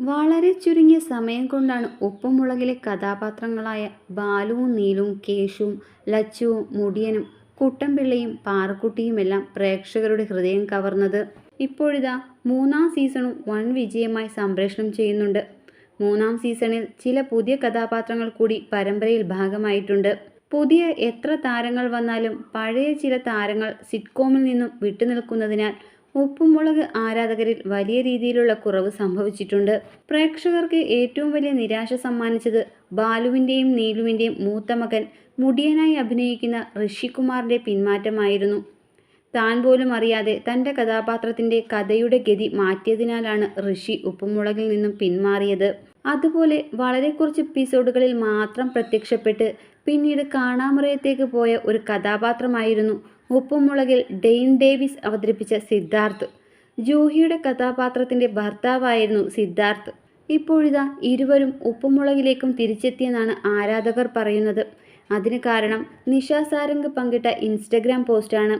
വളരെ ചുരുങ്ങിയ സമയം കൊണ്ടാണ് ഉപ്പുമുളകിലെ കഥാപാത്രങ്ങളായ ബാലുവും നീലും കേശുവും ലച്ചുവും മുടിയനും കുട്ടമ്പിള്ളയും പാറക്കുട്ടിയുമെല്ലാം പ്രേക്ഷകരുടെ ഹൃദയം കവർന്നത്. ഇപ്പോഴിതാ മൂന്നാം സീസണും വൺ വിജയമായി സംപ്രേഷണം ചെയ്യുന്നുണ്ട്. മൂന്നാം സീസണിൽ ചില പുതിയ കഥാപാത്രങ്ങൾ കൂടി പരമ്പരയിൽ ഭാഗമായിട്ടുണ്ട്. പുതിയ എത്ര താരങ്ങൾ വന്നാലും പഴയ ചില താരങ്ങൾ സിറ്റ്കോമിൽ നിന്നും വിട്ടുനിൽക്കുന്നതിനാൽ ഉപ്പുമുളക് ആരാധകരിൽ വലിയ രീതിയിലുള്ള കുറവ് സംഭവിച്ചിട്ടുണ്ട്. പ്രേക്ഷകർക്ക് ഏറ്റവും വലിയ നിരാശ സമ്മാനിച്ചത് ബാലുവിന്റെയും നീലുവിന്റെയും മൂത്ത മകൻ മുടിയനായി അഭിനയിക്കുന്ന ഋഷികുമാറിന്റെ പിന്മാറ്റമായിരുന്നു. താൻ പോലും അറിയാതെ തന്റെ കഥാപാത്രത്തിന്റെ കഥയുടെ ഗതി മാറ്റിയതിനാലാണ് ഋഷി ഉപ്പുമുളകിൽ നിന്നും പിന്മാറിയത്. അതുപോലെ വളരെ കുറച്ച് എപ്പിസോഡുകളിൽ മാത്രം പ്രത്യക്ഷപ്പെട്ട് പിന്നീട് കാണാമറയത്തേക്ക് പോയ ഒരു കഥാപാത്രമായിരുന്നു ഉപ്പുമുളകിൽ ഡെയിൻ ഡേവിസ് അവതരിപ്പിച്ച സിദ്ധാർത്ഥ്. ജൂഹിയുടെ കഥാപാത്രത്തിന്റെ ഭർത്താവായിരുന്നു സിദ്ധാർത്ഥ്. ഇപ്പോഴിതാ ഇരുവരും ഉപ്പുമുളകിലേക്കും തിരിച്ചെത്തിയെന്നാണ് ആരാധകർ പറയുന്നത്. അതിന് കാരണം നിഷ സാരംഗ് പങ്കിട്ട ഇൻസ്റ്റഗ്രാം പോസ്റ്റാണ്.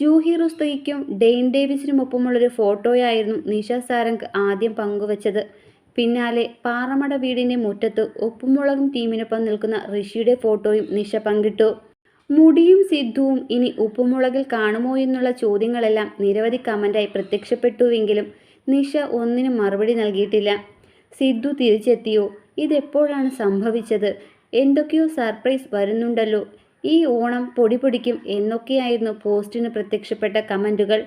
ജൂഹി റുസ്തഗിക്കും ഡെയിൻ ഡേവിസിനുമൊപ്പമുള്ളൊരു ഫോട്ടോയായിരുന്നു നിഷ സാരംഗ് ആദ്യം പങ്കുവച്ചത്. പിന്നാലെ പാറമട വീടിന്റെ മുറ്റത്ത് ഉപ്പുമുളകും ടീമിനൊപ്പം നിൽക്കുന്ന ഋഷിയുടെ ഫോട്ടോയും നിഷ പങ്കിട്ടു. മുടിയും സിദ്ധുവും ഇനി ഉപ്പുമുളകിൽ കാണുമോ എന്നുള്ള ചോദ്യങ്ങളെല്ലാം നിരവധി കമന്റായി പ്രത്യക്ഷപ്പെട്ടുവെങ്കിലും നിഷ ഒന്നിനും മറുപടി നൽകിയിട്ടില്ല. സിദ്ധു തിരിച്ചെത്തിയോ? ഇതെപ്പോഴാണ് സംഭവിച്ചത്? എന്തൊക്കെയോ സർപ്രൈസ് വരുന്നുണ്ടല്ലോ. ഈ ഓണം പൊടി പൊടിക്കും എന്നൊക്കെയായിരുന്നു പോസ്റ്റിന് പ്രത്യക്ഷപ്പെട്ട കമന്റുകൾ